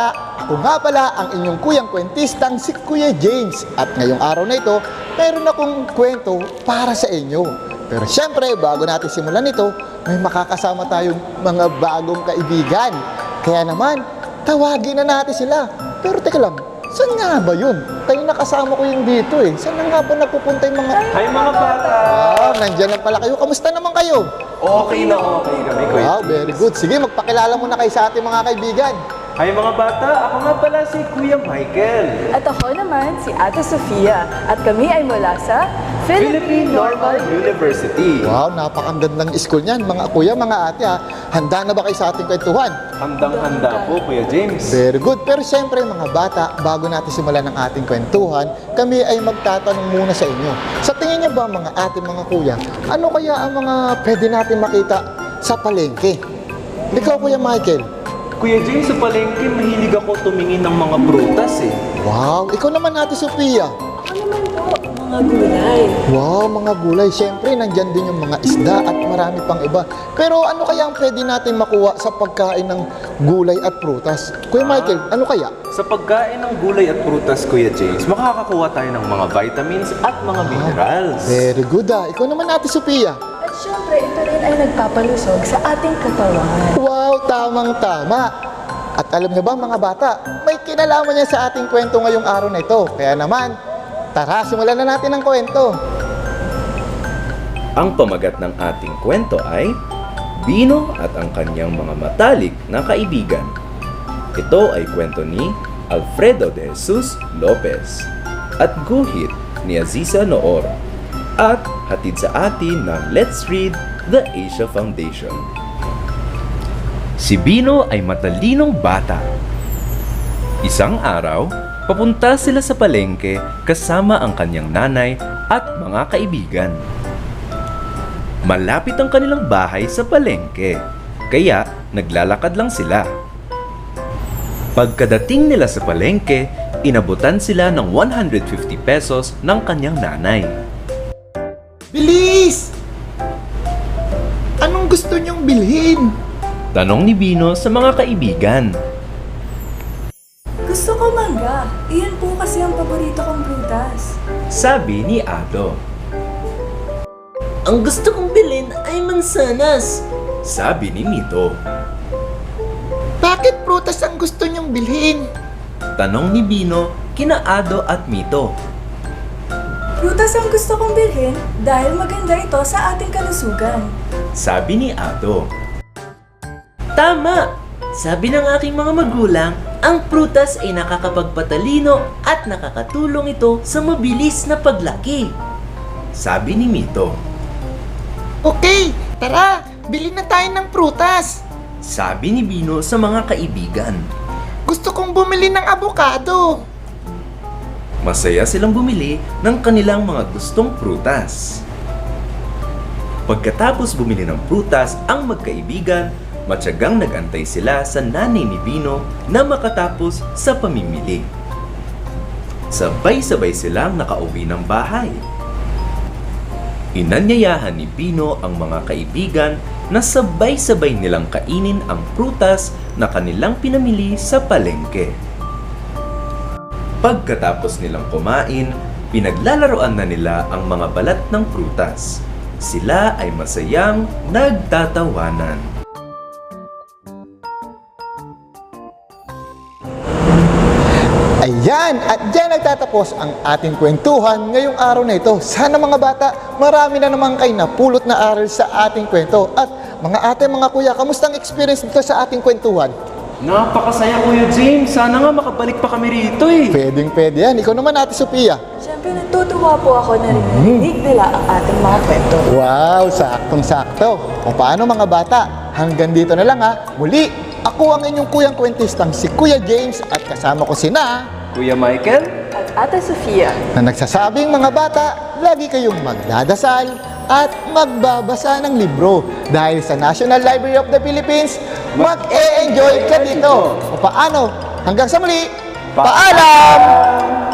bata, ako nga pala ang inyong kuyang kwentistang si Kuya James. At ngayong araw na ito, meron akong kwento para sa inyo. Pero syempre, bago natin simulan ito, may makakasama tayong mga bagong kaibigan. Kaya naman, tawagin na natin sila. Pero teka lang, saan nga ba yun? Kayo nakasama ko yung dito eh. Saan na nga ba nagpupunta yung mga... Hi mga bata! Wow, nandyan lang pala kayo. Kamusta naman kayo? Okay na okay kami, Kuya. Wow, very good. Sige, magpakilala muna kayo sa ating mga kaibigan. Hi mga bata! Ako nga pala si Kuya Michael. At ako naman si Ate Sofia at kami ay mula sa Philippine Normal University. Wow, napakagandang school niyan. Mga kuya, mga ate ha. Handa na ba kayo sa ating kwentuhan? Handang-handa po, Kuya James. Very good. Pero siyempre mga bata, bago natin simulan ang ating kwentuhan, kami ay magtatanong muna sa inyo. Sa tingin niyo ba mga ate, mga kuya, ano kaya ang mga pwede natin makita sa palengke? Ikaw, Kuya Michael. Kuya James, sa palengke, mahilig ako tumingin ng mga prutas eh. Wow, ikaw naman ate Sophia. Ako naman po, mga gulay. Wow, mga gulay. Siyempre, nandyan din yung mga isda at marami pang iba. Pero ano kaya ang pwede natin makuha sa pagkain ng gulay at prutas? Kuya Michael, ano kaya? Sa pagkain ng gulay at prutas, Kuya James, makakakuha tayo ng mga vitamins at mga minerals. Very good ah. Ikaw naman ate Sophia. At syempre, ito rin ay nagpapalusog sa ating katawan. Wow, tamang-tama. At alam niyo ba mga bata, may kinalaman niya sa ating kwento ngayong araw na ito. Kaya naman, tara, simulan na natin ang kwento. Ang pamagat ng ating kwento ay Bino at ang kanyang mga matalik na kaibigan. Ito ay kwento ni Alfredo de Jesus Lopez at guhit ni Aziza Noor at hatid sa atin ng Let's Read the Asia Foundation. Si Bino ay matalinong bata. Isang araw, papunta sila sa palengke kasama ang kanyang nanay at mga kaibigan. Malapit ang kanilang bahay sa palengke, kaya naglalakad lang sila. Pagkadating nila sa palengke, inabutan sila ng 150 pesos ng kanyang nanay. Tanong ni Bino sa mga kaibigan. Gusto ko mangga. Iyan po kasi ang paborito kong prutas. Sabi ni Ado. Ang gusto kong bilhin ay mansanas. Sabi ni Mito. Bakit prutas ang gusto niyong bilhin? Tanong ni Bino kina Ado at Mito. Prutas ang gusto kong bilhin dahil maganda ito sa ating kalusugan. Sabi ni Ado. Tama! Sabi ng aking mga magulang, ang prutas ay nakakapagpatalino at nakakatulong ito sa mabilis na paglaki. Sabi ni Mito. Okay, tara, bilhin na tayo ng prutas. Sabi ni Bino sa mga kaibigan. Gusto kong bumili ng abokado. Masaya silang bumili ng kanilang mga gustong prutas. Pagkatapos bumili ng prutas ang magkaibigan, matyagang nagantay sila sa nanay ni Bino na makatapos sa pamimili. Sabay-sabay silang nakauwi ng bahay. Inanyayahan ni Bino ang mga kaibigan na sabay-sabay nilang kainin ang prutas na kanilang pinamili sa palengke. Pagkatapos nilang kumain, pinaglalaroan na nila ang mga balat ng prutas. Sila ay masayang nagtatawanan. Ayan, at dyan nagtatapos ang ating kwentuhan ngayong araw na ito. Sana mga bata, marami na naman kayo napulot na aral sa ating kwento. At mga ate, mga kuya, kamusta ang experience nito sa ating kwentuhan? Napakasaya, Kuya James. Sana nga makabalik pa kami rito eh. Pwedeng pwede yan. Ikaw naman ate Sophia. Syempre, natutuwa po ako na rinig nila ang ating mga kwento. Wow, saktong-sakto. O paano mga bata? Hanggang dito na lang ha. Muli, ako ang inyong kuyang kwentistang si Kuya James at kasama ko sina Kuya Michael? At Ate Sofia, na nagsasabing mga bata, lagi kayong magdadasal at magbabasa ng libro. Dahil sa National Library of the Philippines, mag-e-enjoy ka dito. O paano? Hanggang sa muli, paalam!